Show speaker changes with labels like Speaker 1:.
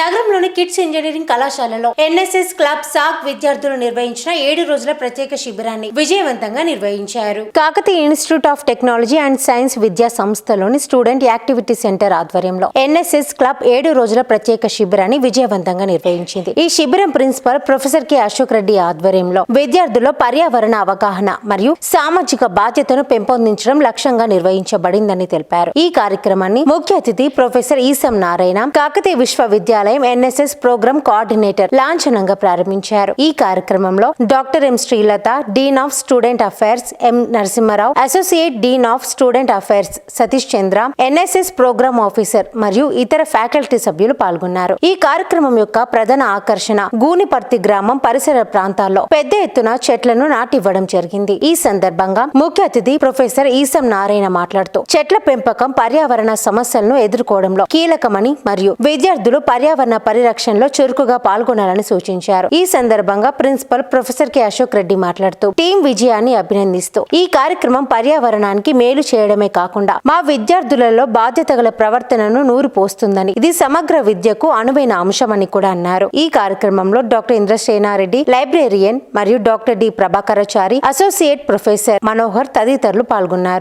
Speaker 1: నగరంలోని KITS engineering కళాశాలలో NSS club SAC విద్యార్థులు నిర్వహించిన ఏడు రోజుల ప్రత్యేక శిబిరాన్ని విజయవంతంగా నిర్వహించారు. Kakatiya institute of technology and science విద్యా సంస్థలోని స్టూడెంట్ యాక్టివిటీ సెంటర్ ఆధ్వర్యంలో ఎన్ఎస్ఎస్ క్లబ్ ఏడు రోజుల ప్రత్యేక శిబిరాన్ని విజయవంతంగా నిర్వహించింది. ఈ శిబిరం principal professor K Ashok Reddy ఆధ్వర్యంలో విద్యార్థుల్లో పర్యావరణ అవగాహన మరియు సామాజిక బాధ్యతను పెంపొందించడం లక్ష్యంగా నిర్వహించబడిందని తెలిపారు. ఈ కార్యక్రమాన్ని ముఖ్య అతిథి ప్రొఫెసర్ ఈసం నారాయణ కాకతీయ విశ్వవిద్యాలయం ఎన్ఎస్ఎస్ ప్రోగ్రామ్ కోఆర్డినేటర్ లాంఛనంగా ప్రారంభించారు. ఈ కార్యక్రమంలో doctor M Srilatha dean of student affairs M Narasimha Rao associate dean of student affairs Satish Chandra NSS programme officer మరియు ఇతర ఫ్యాకల్టీ సభ్యులు పాల్గొన్నారు. ఈ కార్యక్రమం యొక్క ప్రధాన ఆకర్షణ గూనిపర్తి గ్రామం పరిసర ప్రాంతాల్లో పెద్ద ఎత్తున చెట్లను నాటివ్వడం జరిగింది. ఈ సందర్భంగా ముఖ్య అతిథి ప్రొఫెసర్ ఈసం నారాయణ మాట్లాడుతూ చెట్ల పెంపకం పర్యావరణ సమస్యలను ఎదుర్కోవడంలో కీలకమని మరియు విద్యార్థులు పర్యావరణ పరిరక్షణలో చురుకుగా పాల్గొనాలని సూచించారు. ఈ సందర్భంగా principal professor K. Ashok Reddy మాట్లాడుతూ టీం విజయాన్ని అభినందిస్తూ ఈ కార్యక్రమం పర్యావరణానికి మేలు చేయడమే కాకుండా మా విద్యార్థులలో బాధ్యత గల ప్రవర్తనను నూరు పోస్తుందని ఇది సమగ్ర విద్యకు అనువైన అంశమని కూడా అన్నారు. ఈ కార్యక్రమంలో డాక్టర్ ఇంద్రసేనారెడ్డి లైబ్రేరియన్ మరియు doctor D. Prabhakarachari associate professor Manohar తదితరులు పాల్గొన్నారు.